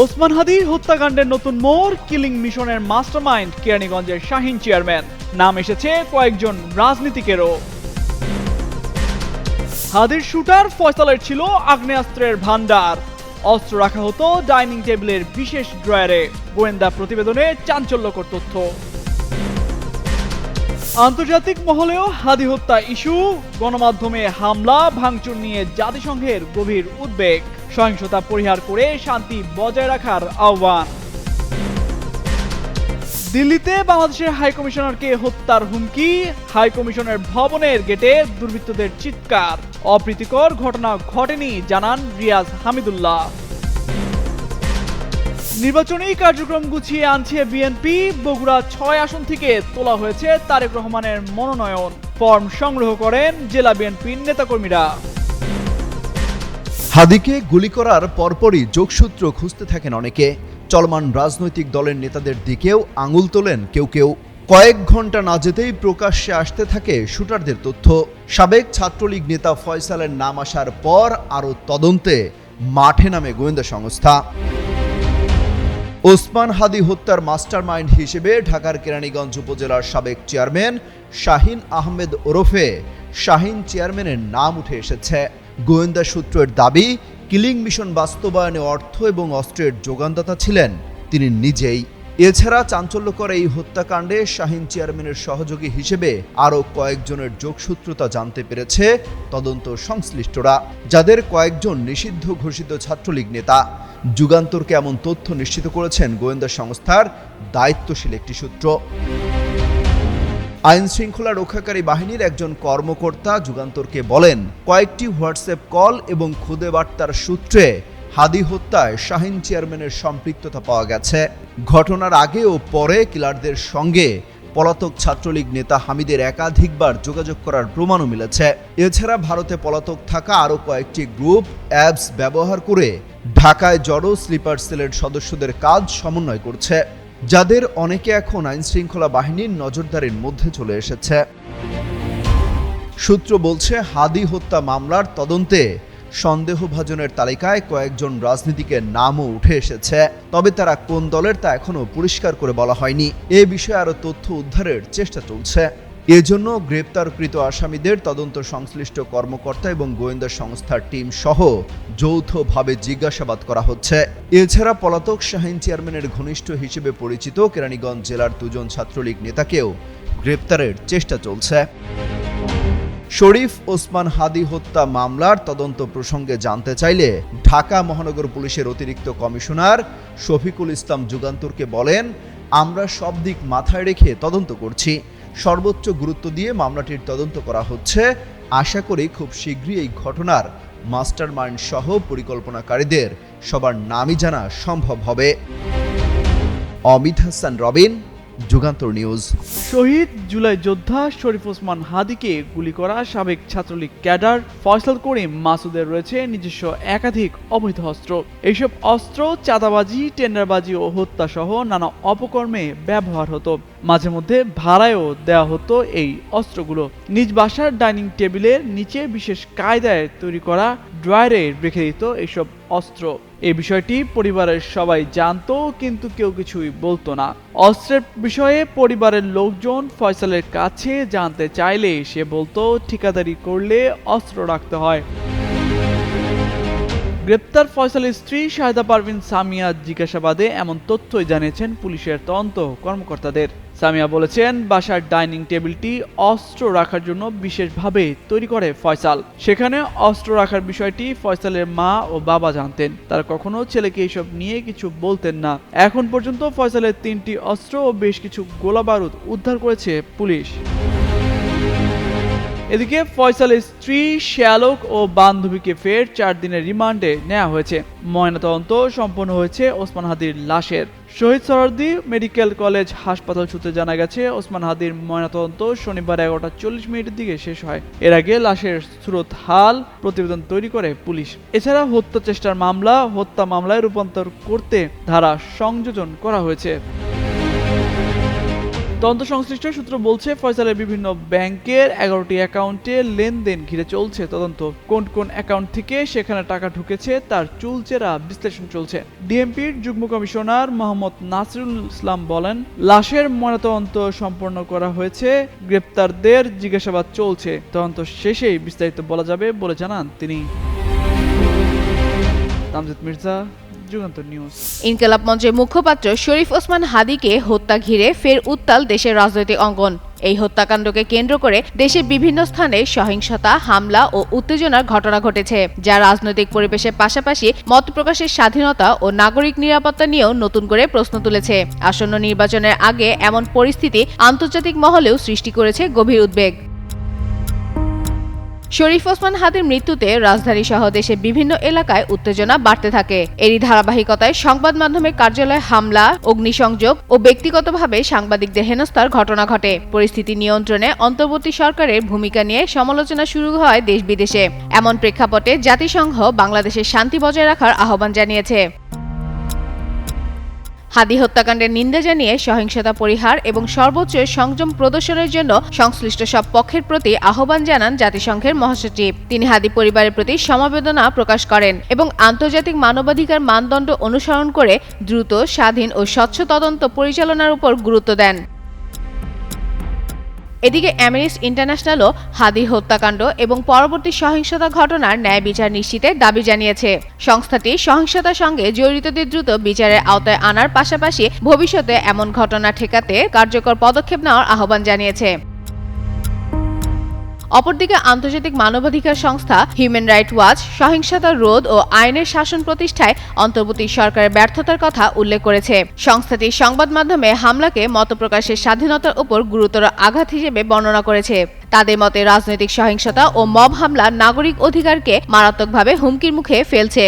ওসমান হাদি হত্যাকাণ্ডের নতুন মোড় কিলিং মিশনের মাস্টারমাইন্ড কেরানীগঞ্জের শাহিন চেয়ারম্যান। নাম এসেছে কয়েকজন রাজনীতিকেরও। হাদির শুটার ফয়সালের ছিল আগ্নেয়াস্ত্রের ভান্ডার অস্ত্র রাখা হতো ডাইনিং টেবিলের বিশেষ ড্রয়ারে। গোয়েন্দা প্রতিবেদনে চাঞ্চল্যকর তথ্য। আন্তর্জাতিক মহলেও হাদি হত্যা ইস্যু। গণমাধ্যমে হামলা, ভাঙচুর নিয়ে জাতিসংঘের গভীর উদ্বেগ। সহিংসতা পরিহার করে শান্তি বজায় রাখার আহ্বান। দিল্লিতে বাংলাদেশের হাই কমিশনারকে হত্যার হুমকি, হাই কমিশনের ভবনের গেটে দুর্বৃত্তদের চিৎকার। অপ্রীতিকর ঘটনা ঘটেনি, জানান রিয়াজ হামিদুল্লাহ। নির্বাচনী কার্যক্রম গুছিয়ে আনছে বিএনপি। বগুড়া ছয় আসন থেকে তোলা হয়েছে তারেক রহমানের মনোনয়ন। ফর্ম সংগ্রহ করেন জেলা বিএনপির নেতাকর্মীরা। হাদিকে গুলি করার পরপরই যোগসূত্র খুঁজতে থাকেন অনেকে। চলমান রাজনৈতিক দলের নেতাদের দিকেও আঙুল তোলেন কেউ কেউ। কয়েক ঘণ্টা না যেতেই প্রকাশ্যে আসতে থাকে শুটারদের তথ্য। সাবেক ছাত্রলীগ নেতা ফয়সালের নাম আসার পর আরও তদন্তে মাঠে নামে গোয়েন্দা সংস্থা। ওসমান হাদি হত্যার মাস্টারমাইন্ড হিসেবে ঢাকার কেরানীগঞ্জ উপজেলার সাবেক চেয়ারম্যান শাহিন আহমেদ ওরফে শাহিন চেয়ারম্যানের নাম উঠে এসেছে। গোয়েন্দা সূত্রের দাবি, কিলিং মিশন বাস্তবায়নে অর্থ এবং অস্ত্রের যোগানদাতা ছিলেন। তিনি নিজেই। এছাড়া চাঞ্চল্যকর এই হত্যাকাণ্ডে শাহিন চেয়ারম্যানের সহযোগী হিসেবে আরও কয়েকজনের যোগসূত্রতা জানতে পেরেছে তদন্ত সংশ্লিষ্টরা, যাদের কয়েকজন নিষিদ্ধ ঘোষিত ছাত্রলীগ নেতা। যুগান্তরকে এমন তথ্য নিশ্চিত করেছেন গোয়েন্দা সংস্থার দায়িত্বশীল একটি সূত্র। আইন শৃঙ্খলা রক্ষাকারী বাহিনীর একজন কর্মকর্তা যুগান্তরকে বলেন, কয়েকটি হোয়াটসঅ্যাপ কল এবং খুদে বার্তার সূত্রে হাদি হত্যায় শাহিন চেয়ারম্যানের সম্পৃক্ততা পাওয়া গেছে। ঘটনার আগে ও পরে কিলারদের সঙ্গে পলাতক ছাত্রলীগ নেতা হামিদের একাধিকবার যোগাযোগ করার প্রমাণও মিলেছে। এছাড়া ভারতে পলাতক থাকা আরও কয়েকটি গ্রুপ অ্যাপস ব্যবহার করে ঢাকায় জড়ো স্লিপার সেলের সদস্যদের কাজ সমন্বয় করছে। যাদের অনেকে এখন আইন শৃঙ্খলা বাহিনীর নজরদারির মধ্যে চলে এসেছে। সূত্র বলছে, হাদি হত্যা মামলার তদন্তে সন্দেহভাজনের তালিকায় কয়েকজন রাজনীতিকের নামও উঠে এসেছে। তবে তারা কোন দলের তা এখনও পরিষ্কার করে বলা হয়নি। এ বিষয়ে আরও তথ্য উদ্ধারের চেষ্টা চলছে। এজন্য গ্রেপ্তারকৃত আসামিদের তদন্ত সংশ্লিষ্ট কর্মকর্তা এবং গোয়েন্দা সংস্থার টিম সহ যৌথভাবে জিজ্ঞাসাবাদ করা হচ্ছে। এছাড়া পলাতক শাহিন চেয়ারম্যানের ঘনিষ্ঠ হিসেবে পরিচিত কেরানীগঞ্জ জেলার দুজন ছাত্রলীগ নেতাকেও গ্রেপ্তারের চেষ্টা চলছে। শরীফ ওসমান হাদি হত্যা মামলার তদন্ত প্রসঙ্গে জানতে চাইলে ঢাকা মহানগর পুলিশের অতিরিক্ত কমিশনার শফিকুল ইসলাম যুগান্তরকে বলেন, আমরা সব দিক মাথায় রেখে তদন্ত করছি। সর্বোচ্চ গুরুত্ব দিয়ে মামলাটির তদন্ত করা হচ্ছে। আশা করি খুব শীঘ্রই এই ঘটনার মাস্টারমাইন্ড সহ পরিকল্পনাকারীদের সবার নামই জানা সম্ভব হবে। অমিত হাসান, রবিন, যুগান্তর নিউজ। শহীদ জুলাই যোদ্ধা শরীফ ওসমান হাদিকে গুলি করা সাবেক ছাত্রলীগ ক্যাডার ফয়সাল করিম মাসুদের রয়েছে নিজস্ব একাধিক অবৈধ অস্ত্র। এইসব অস্ত্র, চাঁদাবাজি, টেন্ডারবাজি ও হত্যা সহ নানা অপকর্মে ব্যবহার হতো। মাঝে মধ্যে ভাড়ায়ও দেওয়া হতো এই অস্ত্রগুলো। নিজ বাসার ডাইনিং টেবিলের নিচে বিশেষ কায়দায় তৈরি করা ড্রয়ারে রেখে দিত এইসব অস্ত্র। এই বিষয়টি পরিবারের সবাই জানতো, কিন্তু কেউ কিছুই বলতো না। অস্ত্রের বিষয়ে পরিবারের লোকজন ফয়সালের কাছে জানতে চাইলে সে বলতো, ঠিকাদারি করলে অস্ত্র রাখতে হয়। গ্রেপ্তার ফয়সালের স্ত্রী শাহেদা পারভিন সামিয়া জিজ্ঞাসাবাদে এমন তথ্যই জানিয়েছেন পুলিশের তদন্ত কর্মকর্তাদের। সামিয়া বলেছেন, বাসার ডাইনিং টেবিলটি অস্ত্র রাখার জন্য বিশেষভাবে তৈরি করে ফয়সাল। সেখানে অস্ত্র রাখার বিষয়টি ফয়সালের মা ও বাবা জানতেন। তারা কখনো ছেলেকে এসব নিয়ে কিছু বলতেন না। এখন পর্যন্ত ফয়সালের তিনটি অস্ত্র ও বেশ কিছু গোলাবারুদ উদ্ধার করেছে পুলিশ। এদিকে ফয়সালের স্ত্রী শ্যালক ও বান্ধবীকে ফের চার দিনের রিমান্ডে নেওয়া হয়েছে। ময়নাতদন্ত সম্পন্ন হয়েছে ওসমান হাদির লাশের। শহীদ সরদি মেডিকেল কলেজ হাসপাতাল সূত্রে জানা গেছে, ওসমান হাদির ময়নাতদন্ত শনিবার এগারোটা চল্লিশ মিনিটের দিকে শেষ হয়। এর আগে লাশের স্রোত হাল প্রতিবেদন তৈরি করে পুলিশ। এছাড়া হত্যা চেষ্টার মামলা, হত্যা মামলায় রূপান্তর করতে ধারা সংযোজন করা হয়েছে। তদন্ত সংশ্লিষ্ট সূত্র বলছে, ফয়সালের বিভিন্ন ব্যাংকের এগারোটি অ্যাকাউন্টে লেনদেন ঘিরে চলছে তদন্ত। কোন কোন অ্যাকাউন্ট থেকে সেখানে টাকা ঢুকেছে তার চুলচেরা বিশ্লেষণ চলছে। ডিএমপির যুগ্ম কমিশনার মোহাম্মদ নাসরুল ইসলাম বলেন, লাশের ময়নাতদন্ত সম্পন্ন করা হয়েছে, গ্রেপ্তারদের জিজ্ঞাসাবাদ চলছে। তদন্ত শেষেই বিস্তারিত বলা যাবে বলে জানান তিনি। তামজিদ মির্জা যুগান্তর নিউজ। মঞ্চের মুখপাত্র শরীফ ওসমান হাদিকে হত্যা ঘিরে ফের উত্তাল দেশের রাজনৈতিক অঙ্গন। এই হত্যাকাণ্ডকে কেন্দ্র করে দেশের বিভিন্ন স্থানে সহিংসতা, হামলা ও উত্তেজনার ঘটনা ঘটেছে, যা রাজনৈতিক পরিবেশের পাশাপাশি মত প্রকাশের স্বাধীনতা ও নাগরিক নিরাপত্তা নিয়েও নতুন করে প্রশ্ন তুলেছে। আসন্ন নির্বাচনের আগে এমন পরিস্থিতি আন্তর্জাতিক মহলেও সৃষ্টি করেছে গভীর উদ্বেগ। শরীফ ওসমান হাদির মৃত্যুতে রাজধানী সহ দেশের বিভিন্ন এলাকায় উত্তেজনা বাড়তে থাকে। এরই ধারাবাহিকতায় সংবাদ মাধ্যমের কার্যালয়ে হামলা, অগ্নিসংযোগ ও ব্যক্তিগতভাবে সাংবাদিকদের হেনস্থার ঘটনা ঘটে। পরিস্থিতি নিয়ন্ত্রণে অন্তর্বর্তী সরকারের ভূমিকা নিয়ে সমালোচনা শুরু হয় দেশ বিদেশে। এমন প্রেক্ষাপটে জাতিসংঘ বাংলাদেশের শান্তি বজায় রাখার আহ্বান জানিয়েছে। হাদি হত্যাকাণ্ডের নিন্দা জানিয়ে সহিংসতা পরিহার এবং সর্বোচ্চ সংযম প্রদর্শনের জন্য সংশ্লিষ্ট সব পক্ষের প্রতি আহ্বান জানান জাতিসংঘের মহাসচিব। তিনি হাদি পরিবারের প্রতি সমবেদনা প্রকাশ করেন এবং আন্তর্জাতিক মানবাধিকার মানদণ্ড অনুসরণ করে দ্রুত, স্বাধীন ও স্বচ্ছ তদন্ত পরিচালনার উপর গুরুত্ব দেন। এদিকে অ্যামেরিস ইন্টারন্যাশনালও হাদি হত্যাকাণ্ড এবং পরবর্তী সহিংসতা ঘটনার ন্যায় বিচার নিশ্চিতের দাবি জানিয়েছে। সংস্থাটি সহিংসতার সঙ্গে জড়িতদের দ্রুত বিচারের আওতায় আনার পাশাপাশি ভবিষ্যতে এমন ঘটনা ঠেকাতে কার্যকর পদক্ষেপ নেওয়ার আহ্বান জানিয়েছে। অপরদিকে আন্তর্জাতিক মানবাধিকার সংস্থা হিউম্যান রাইট ওয়াচ সহিংসতা রোধ ও আইনের শাসন প্রতিষ্ঠায় অন্তর্বর্তী সরকারের ব্যর্থতার কথা উল্লেখ করেছে। সংস্থাটি সংবাদ মাধ্যমে হামলাকে মতপ্রকাশের স্বাধীনতার উপর গুরুতর আঘাত হিসেবে বর্ণনা করেছে। তাদের মতে রাজনৈতিক সহিংসতা ও মব হামলা নাগরিক অধিকারকে মারাত্মকভাবে হুমকির মুখে ফেলছে।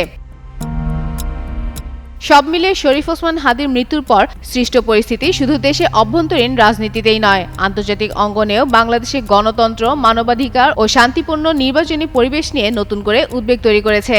সব মিলে শরীফ ওসমান হাদির মৃত্যুর পর সৃষ্ট পরিস্থিতি শুধু দেশে অভ্যন্তরীণ রাজনীতিতেই নয়। আন্তর্জাতিক অঙ্গনেও বাংলাদেশে গণতন্ত্র, মানবাধিকার ও শান্তিপূর্ণ নির্বাচনী পরিবেশ নিয়ে নতুন করে উদ্বেগ তৈরি করেছে।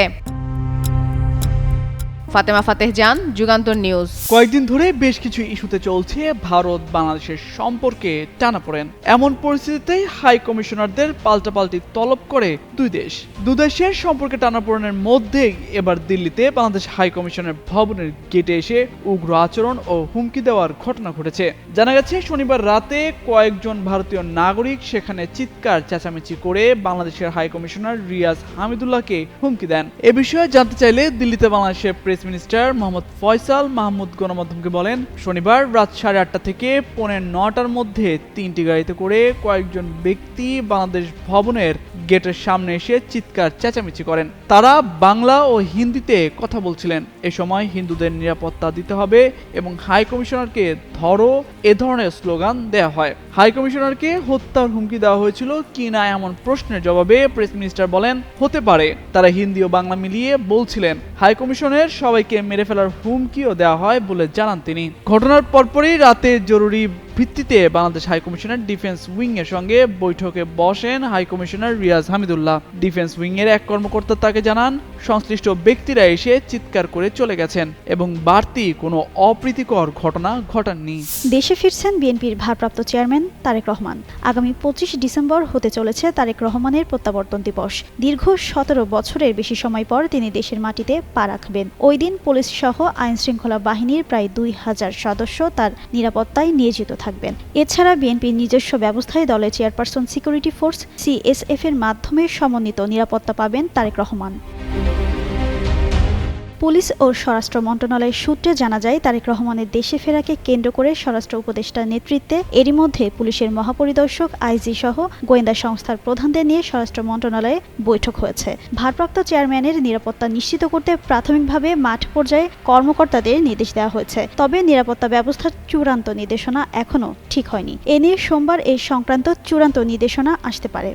ফাতেমা ফাতেহ জান, যুগান্তর নিউজ। কয়েকদিন ধরে বেশ কিছু ইস্যুতে চলছে ভারত বাংলাদেশের সম্পর্কে টানাপোড়েন এমন পরিস্থিতিতে হাই কমিশনারদের পাল্টাপাল্টি তলব করে দুই দেশ। দুদেশের সম্পর্কে টানাপোড়েনের মধ্যেই এবার দিল্লিতে বাংলাদেশ হাই কমিশনের ভবনের গেটে এসে উগ্র আচরণ ও হুমকি দেওয়ার ঘটনা ঘটেছে। জানা গেছে, শনিবার রাতে কয়েকজন ভারতীয় নাগরিক সেখানে চিৎকার, চেঁচামেচি করে বাংলাদেশের হাই কমিশনার রিয়াজ হামিদুল্লাহকে হুমকি দেন। এ বিষয়ে জানতে চাইলে দিল্লিতে বাংলাদেশের প্রেস মিনিস্টার মোহাম্মদ ফয়সাল মাহমুদ গণমাধ্যমকে বলেন, শনিবার রাত সাড়ে আটটা থেকে পৌনে নটার মধ্যে তিনটি গাড়িতে করে কয়েকজন ব্যক্তি বাংলাদেশ ভবনের গেটের সামনে এসে চিৎকার, চেঁচামেচি করেন। তারা বাংলা ও হিন্দিতে কথা বলছিলেন। এ সময় হিন্দুদের নিরাপত্তা দিতে হবে এবং হাই কমিশনারকে ধরো এ ধরনের স্লোগান দেওয়া হয়। হাই কমিশনারকে হত্যার হুমকি দেওয়া হয়েছিল কি না এমন প্রশ্নের জবাবে প্রেস মিনিস্টার বলেন, হতে পারে। তারা হিন্দি ও বাংলা মিলিয়ে বলছিলেন, হাই কমিশনের সবাইকে মেরে ফেলার হুমকিও দেওয়া হয় বলে জানান তিনি। ঘটনার পরপরই রাতে জরুরি ভিত্তিতে Bangladesh high commissioner defence wing এর সঙ্গে বৈঠকে বসেন high commissioner Riaz Hamidullah. Defence wing এর এক কর্মকর্তা তাকে জানান, সংশ্লিষ্ট ব্যক্তিরা এসে চিৎকার করে চলে গেছেন এবং বাড়তি কোনো অপ্রীতিকর ঘটনা ঘটাননি। দেশে ফিরছেন বিএনপির ভারপ্রাপ্ত চেয়ারম্যান তারেক রহমান। আগামী পঁচিশ ডিসেম্বর হতে চলেছে তারেক রহমানের প্রত্যাবর্তন দিবস। দীর্ঘ সতেরো বছরের বেশি সময় পর তিনি দেশের মাটিতে পা রাখবেন। ওই দিন পুলিশ সহ আইন শৃঙ্খলা বাহিনীর প্রায় দুই হাজার সদস্য তার নিরাপত্তায় নিয়োজিত থাকবেন। এছাড়া বিএনপির নিজস্ব ব্যবস্থায় দলের চেয়ারপারসন সিকিউরিটি ফোর্স সিএসএফ এর মাধ্যমে সমন্বিত নিরাপত্তা পাবেন তারেক রহমান। পুলিশ ও স্বরাষ্ট্র মন্ত্রণালয়ের সূত্রে জানা যায়, তারেক রহমানের দেশে ফেরাকে কেন্দ্র করে স্বরাষ্ট্র উপদেষ্টার নেতৃত্বে এরই মধ্যে পুলিশের মহাপরিদর্শক, আইজি সহ গোয়েন্দা সংস্থার প্রধানদের নিয়ে স্বরাষ্ট্র মন্ত্রণালয়ে বৈঠক হয়েছে। ভারপ্রাপ্ত চেয়ারম্যানের নিরাপত্তা নিশ্চিত করতে প্রাথমিকভাবে মাঠ পর্যায়ে কর্মকর্তাদের নির্দেশ দেওয়া হয়েছে। তবে নিরাপত্তা ব্যবস্থার চূড়ান্ত নির্দেশনা এখনও ঠিক হয়নি। এ নিয়ে সোমবার এই সংক্রান্ত চূড়ান্ত নির্দেশনা আসতে পারে।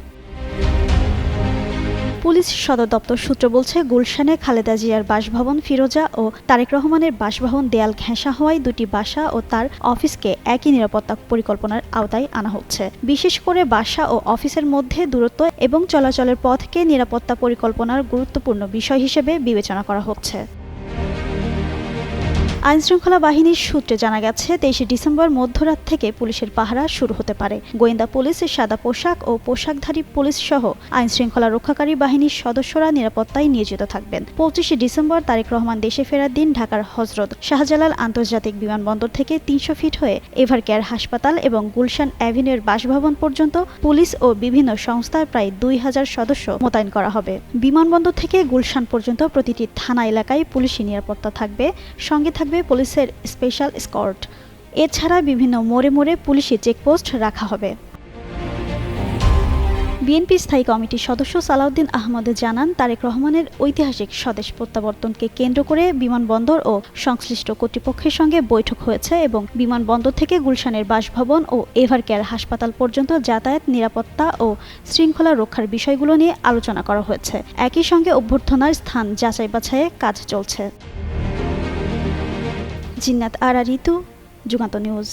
পুলিশ সদর দপ্তর সূত্র বলছে, গুলশানে খালেদা জিয়ার বাসভবন ফিরোজা ও তারেক রহমানের বাসভবন দেয়াল ঘেঁষা হওয়ায় দুটি বাসা ও তার অফিসকে একই নিরাপত্তা পরিকল্পনার আওতায় আনা হচ্ছে। বিশেষ করে বাসা ও অফিসের মধ্যে দূরত্ব এবং চলাচলের পথকে নিরাপত্তা পরিকল্পনার গুরুত্বপূর্ণ বিষয় হিসেবে বিবেচনা করা হচ্ছে। আইনশৃঙ্খলা বাহিনীর সূত্রে জানা গেছে, তেইশে ডিসেম্বর মধ্যরাত থেকে পুলিশের পাহারা শুরু হতে পারে। গোয়েন্দা পুলিশ, সাদা পোশাক ও পোশাকধারী পুলিশ সহ আইনশৃঙ্খলা রক্ষাকারী বাহিনীর সদস্যরা নিরাপত্তায় নিয়োজিত থাকবেন। পঁচিশে ডিসেম্বর তারেক রহমান দেশে ফেরার দিন ঢাকার হজরত শাহজালাল আন্তর্জাতিক বিমানবন্দর থেকে তিনশো ফিট হয়ে এভারকেয়ার হাসপাতাল এবং গুলশান অ্যাভিনিউর বাসভবন পর্যন্ত পুলিশ ও বিভিন্ন সংস্থার প্রায় দুই হাজার সদস্য মোতায়েন করা হবে। বিমানবন্দর থেকে গুলশান পর্যন্ত প্রতিটি থানা এলাকায় পুলিশি নিরাপত্তা থাকবে। সঙ্গে থাকবে পুলিশের স্পেশাল স্কর্ট এছাড়া বিভিন্ন মোড়ে মোড়ে পুলিশি চেকপোস্ট রাখা হবে। বিএনপি স্থায়ী কমিটির সদস্য সালাউদ্দিন আহমদ জানান, তারেক রহমানের ঐতিহাসিক স্বদেশ প্রত্যাবর্তনকে কেন্দ্র করে বিমানবন্দর ও সংশ্লিষ্ট কর্তৃপক্ষের সঙ্গে বৈঠক হয়েছে এবং বিমানবন্দর থেকে গুলশানের বাসভবন ও এভারকেয়ার হাসপাতাল পর্যন্ত যাতায়াত, নিরাপত্তা ও শৃঙ্খলা রক্ষার বিষয়গুলো নিয়ে আলোচনা করা হয়েছে। একই সঙ্গে অভ্যর্থনার স্থান যাচাই বাছাইয়ে কাজ চলছে। জিন্নাত আরা ঋতু যুগান্ত নিউজ